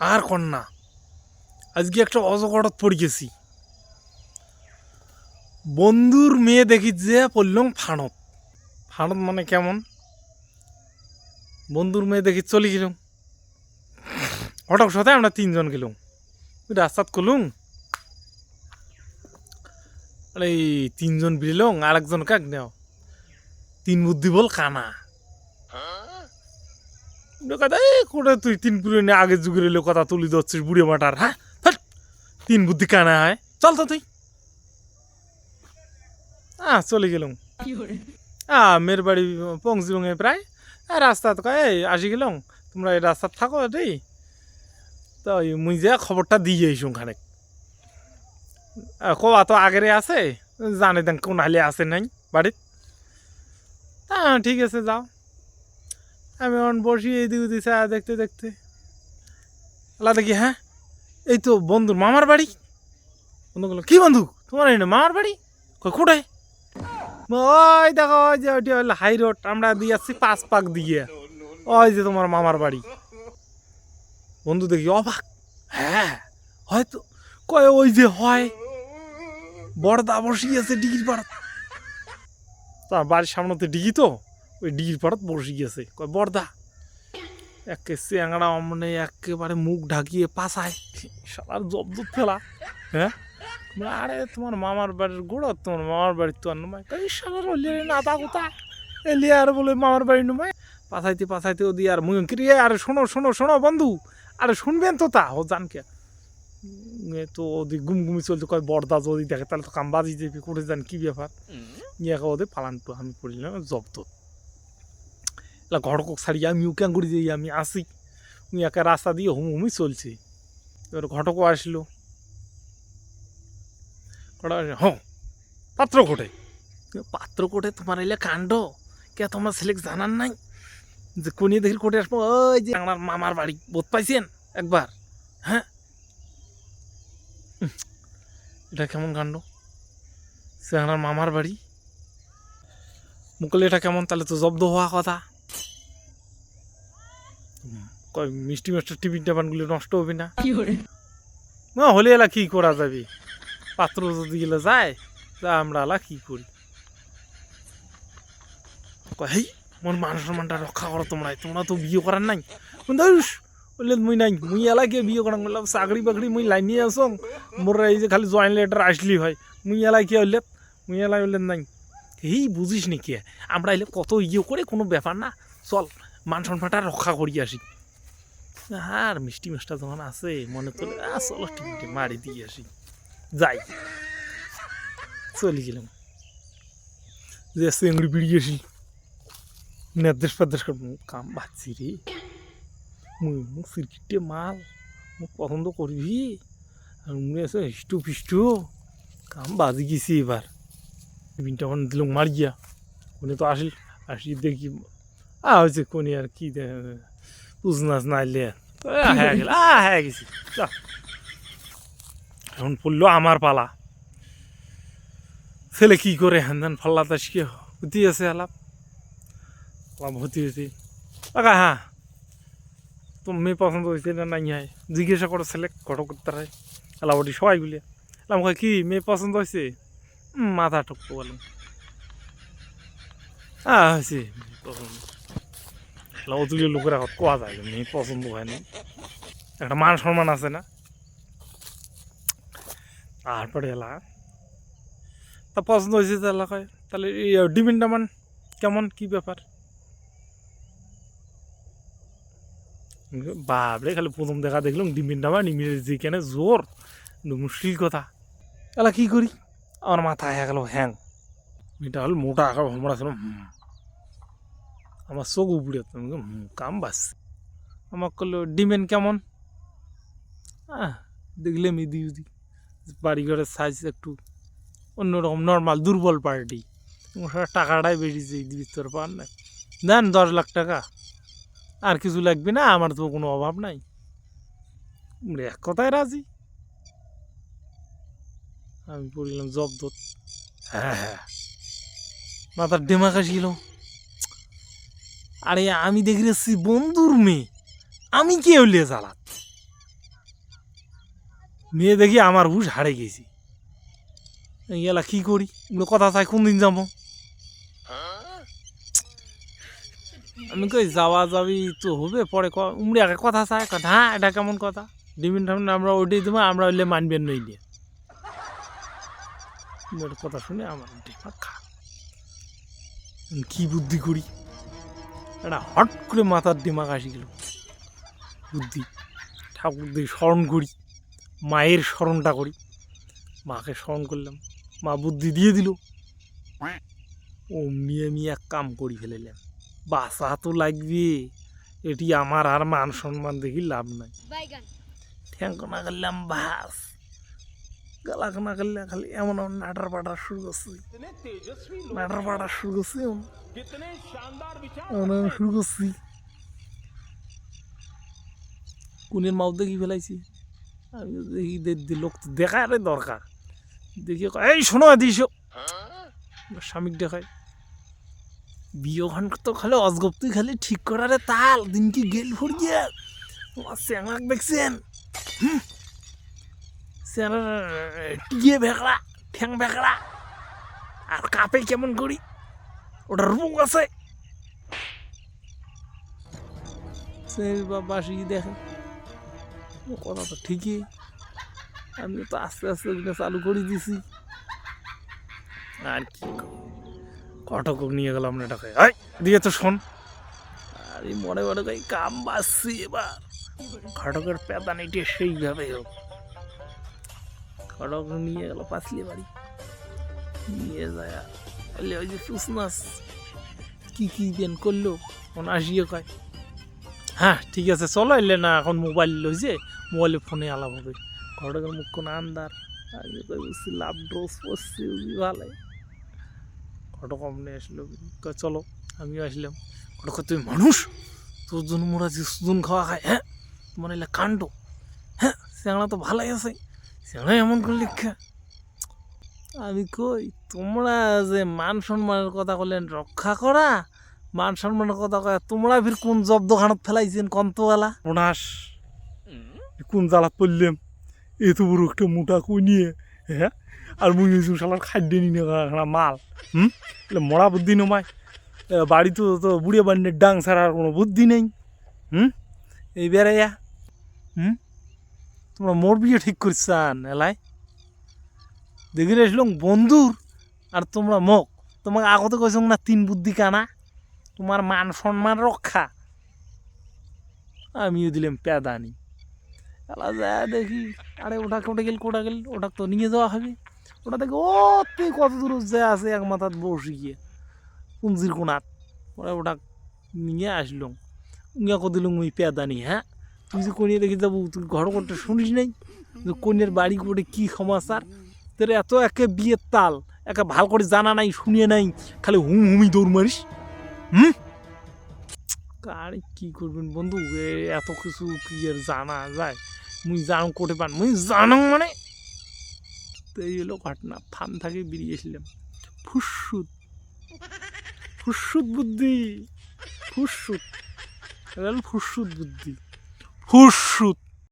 আর কন্যা। আজকে একটা অজগড়ত পড়ে গেছি বন্ধুর মেয়ে দেখি যে পড়লাম ফাঁড়ত ফাঁড়ত মানে কেমন? বন্ধুর মেয়ে দেখি চলে গেলাম। হঠাৎ সাথে আমরা তিনজন গেলাম। রাস্তাত করলুম এই তিনজন বেরোলং আর একজন কাক নেও। তিন বুদ্ধি বল কানা। কথা এই কোটা তুই তিন পুরে আগের যুগের এলো কথা তুলি ধরছিস বুড়ে মাটার হ্যাঁ? তিন বুদ্ধি কানা হয়। চল তো তুই। আহ চলে গেলাম। আহ মেয়ের বাড়ি পংজিবঙ্গে প্রায়। আর রাস্তা তো এই আসি গেলাম। তোমরা এই রাস্তাত থাকো রে। তো মুই যে খবরটা দিয়ে আইসুম খানেক। কবা তো আগেরে আছে জানে দেন কোন হালে আছে নাই বাড়িত। হ্যাঁ ঠিক আছে যাও। আমি এখন বসি এইদিক ওদিক চা দেখতে দেখতে। আল্লাহ দেখি হ্যাঁ? এই তো বন্ধুর মামার বাড়ি। বন্ধু বলল, কি বন্ধু? তোমার এই না মামার বাড়ি? কই কোটায় ওই দেখো, ওই যে ওইটা হলো হাই রোড, আমরা দিয়ে আসছি পাঁচ পাক দিয়ে। ওই যে তোমার মামার বাড়ি। বন্ধু দেখি, অবাক। হ্যাঁ হয়তো কয় ওই যে হয়। বড়দা বসিয়েছে ডিগির পাড়াত। তার বাড়ির সামনেতে ডিগি তো? ওই ডিগির পাড়াত বসে গেছে কয় বড়দা একে চ্যাংড়া অমনে একেবারে মুখ ঢাকিয়ে পাশায় সালার জবদুত ফেলা। হ্যাঁ? আরে তোমার মামার বাড়ির গোড়া তোমার মামার বাড়ির তো আর নমায়। কই সালার হলে না তা কোথা এলি আর বলে মামার বাড়ি নমায়? পাছাইতে পাছাইতে ওদি আর মুখ কিরে আরে শোনো শোনো শোনো বন্ধু আরে শুনবেন তো তা ও জানকে তো ওদি গুমগুমি চলছে কয় বর্দা যদি দেখে তাহলে তো কাম বাজি যাবে করে যান কি ব্যাপার? নিয়ে ওদের পালান আমি পড়লাম জব্দ এলা ঘটকক ছাড়িয়ে আমি উকান করে যাই আমি আসি। উনি একা রাস্তা দিয়ে হুম হুমি চলছে। এবার ঘটকও আসলো। ঘটক আসে হ্যাঁ পাত্র কোটে পাত্র কোটে তোমার এলে কাণ্ড? কে তোমার ছেলেকে জানার নাই? যে কোনি দেখি কোটে আসব, ওই যে আমার মামার বাড়ি, বোধ পাইছেন একবার? হ্যাঁ? এটা কেমন কাণ্ড? সে আমার মামার বাড়ি। মুকলে এটা কেমন? তাহলে তো জব্দ হওয়া কথা। মিষ্টি মিষ্টি টিফিন টেফানগুলো নষ্ট হবে না? না হলে এলা কি করা যাবে? পাত্র যদি গেলে যায় তা আমরা এলা কি করি? কয় হেই মোর মান সম্মানটা রক্ষা করো তোমরা তোমরা তো বিয়ে করার নাই। ধরুস বললে মুই নাই মুই এলা গিয়ে বিয়ে করাং বললাম চাকরি বাকরি মুই লাইনে আসং মোর এই যে খালি জয়েন্ট লেটার আসলি হয় মুই এলা কি হইলে মুই এলা হইলে নাই। এই বুঝিস নি কে? আমরা এলে কত ইয়ে করে কোনো ব্যাপার না। চল মান সম্মানটা রক্ষা করি আসি আর মিষ্টি মিষ্টা যখন আছে মনে আহ, চলো টিকিটে মারি দিয়ে আসি যাই। চলে গেলাম। যে চেংড়ি বিড়িয়ে আসি নির্দেশ করব কাম বাচ্চি রে মুই সিরকিটে মাল মুখ পছন্দ করবি আর মুই আছে হিষ্টু ফিষ্টু। কাম বাজি গেছি এবার ওখানে দিল মারিয়া উনি তো আসিল আসি দেখি আ হয়েছে কোনি আর কি পুজনাস নাইলে হ্যাঁ গেল আ হ্যাঁ গেছি এখন পড়ল আমার পালা ছেলে কি করে হ্যান ধ্যান ফাল্লা তাসকে হতি আছে আলাপ আলাপ হতি হতি কাকা হ্যাঁ তো মেয়ে পছন্দ হয়েছে না নাই হয় জিজ্ঞাসা করো ছেলে ঘটো করতে হয় এলাবটি সবাই গুলিয়া কয় কি মেয়ে পছন্দ হয়েছে মাথা ঠকতে বললাম হ্যাঁ হয়েছে পছন্দ এলা অতুলীয় লোকের এখন কোয়া যায় যে পছন্দ হয় না। একটা মান সম্মান আছে না? তারপরে এলা, তা পছন্দ হয়েছে তো এলাকায় তাহলে এই ডিমেন্ড মান কেমন? কি ব্যাপার? বাবরে খালি প্রথম দেখা দেখলাম ডিমেন্ড আমার নিমিরে যেখানে জোর মুশকিল কথা। এলা কি করি? আমার মাথা হয়ে গেল হ্যাং। এটা হল মোটা আঁকা ভ্রমণ আছে আমার চোখ উপড়ে কাম বাস আমার করল ডিমেন্ড কেমন? আহ দেখলাম ইদি উদি। বাড়িঘরের সাইজ একটু অন্যরকম নর্মাল দুর্বল পার্টি টাকাটাই বেশি যে দিবি তোর পার না দেন দশ লাখ টাকা। আর কিছু লাগবে না, আমার তো কোনো অভাব নাই। এক কথায় রাজি? আমি পড়লাম জব্দ। হ্যাঁ হ্যাঁ। মাথার ডেমাক আসিল আরে আমি দেখি রেছি বন্ধুর মেয়ে। আমি কে হইলে জ্বালাত মেয়ে দেখি আমার হুশ হারে গেছি। এলা কি করি? কথা চাই কোন দিন যাব? আমি কই, যাওয়া যাবি তো হবে, পরে উমরি আগে কথা চাই কথা হ্যাঁ এটা কেমন কথা? ডিমিন টামিন আমরা ওইটাই দেবো, আমরা হইলে মানবেন নইলে কথা শুনে আমার কি বুদ্ধি করি? এটা হট করে মাথার দিমাগ আসি গেল। বুদ্ধি ঠাকুর দিয়ে স্মরণ করি মায়ের স্মরণটা করি। মাকে স্মরণ করলাম মা বুদ্ধি দিয়ে দিল। অমনি আমি এক কাম করি ফেলেলাম বাসা তো লাগবে এটি আমার আর মান সম্মান দেখি লাভ নাই। ঠ্যাঙ্ক না করলাম বাস। গালাক না করলে খালি এমন এমন নাটার পাটার শুরু করছি। নাটার পাটার শুরু করছি, এমন। এমন শুরু করছি। কুনের মাও দেখি ফেলাইছি? আমি দেখি লোক তো দেখারে দরকার। দেখি এই শোনো দিস স্বামীক দেখায় বিয়ে ঘন তো খালি অজগপ্তি খালি ঠিক করারে তাল দিন কি গেল ফুরিয়ে তোমার স্যাংলাক দেখছেন? স্যাংলার টিয়ে ভেকড়া ঠ্যাং ভেকড়া আর কাপে কেমন করি? ওটা রূপ আছে। বাসি দেখে কথা তো ঠিকই। আমি তো আস্তে আস্তে ওগুলো চালু করে দিছি। আর কি কটক নিয়ে গেলাম না এটাকে। এই দিয়ে তো শোন। আরে মনে মনে কাম বাসছি এবার। খটকের পেদানিটি সেইভাবে হোক। খটক নিয়ে গেল পাঁচলি বাড়ি। নিয়ে যায় বললে ওই যে ফুসমাস কি কি দেন করল? মনে আসিয়ে কয় হ্যাঁ ঠিক আছে, চলো এলে না, এখন মোবাইল লইছে মোবাইলে ফোনে আলাপ হবে। ঘটকের মুখ কোনো আন্দার আগে কই বুঝছি লাভ ড্রোস পড়ছি ভালো ঘটক অমনে আসলো, কয়, চলো, আমিও আসলাম। ঘটক তুই মানুষ? তোর জন্য মোরা যে সুজন খাওয়া খায় হ্যাঁ? তোমার এলে কাণ্ড হ্যাঁ? স্যাংলা তো ভালোই আছে। স্যাংলা এমন করে লিখা আমি কই তোমরা যে মান সম্মানের কথা বললেন রক্ষা করা মান সম্মানের কথা কয় তোমরা ফির কোন জব্দখানত ফেলাইছেন কন্তওয়ালা? প্রনাশ কোন জ্বালাত পড়লাম? এত বড় একটা মোটা কই নিয়ে হ্যাঁ? আর মুই শালার খাদ্য নিয়ে খানা মাল হুম? মরা বুদ্ধি নমায় এ, বাড়ি তো তো বুড়িয়ে বান্নের ডাং ছাড়ার কোনো বুদ্ধি নেই হুম? এই বেড়াইয়া হুম? তোমরা মোর বিয়ে ঠিক করছান এলাই। দেখি আসলাম বন্ধুর আর তোমরা মোক। তোমাকে আগতে কইছ না, তিন বুদ্ধি কানা, তোমার মান সম্মান রক্ষা। আমিও দিলাম পেদানি এলা যা দেখি, আরে ওটা কোটা গেল কোটা গেল ওটা তো নিয়ে যাওয়া হবে। ওটা দেখে, ও তুই কত দূর যে আছে, এক মাথাত বসে গিয়ে। পুঞ্জির কোনাত। ওরা ওটা নিয়ে আসলাম উঙ্গা কো দিলুম ওই পেদানি হ্যাঁ? তুই যে কনিয়ে দেখে যাব, তুই ঘর করতে শুনিস নাই? কন্যার বাড়ি করে কি সমাচার? তোর এত একে বিয়ের তাল, একে ভালো করে জানা নাই শুনিয়ে নাই, খালি হুম হুমি দৌড় মারিস। হুম? কার কি করবেন বন্ধু? এত কিছু কি আর জানা যায়? মুই জানো কোটে পান, মুই জানো মানে? তো এই হলো ঘটনা ফান থেকে বেরিয়েছিলাম ফুসুত ফুসুত বুদ্ধি। ফুসুত ফুসুত বুদ্ধি। ফুসুত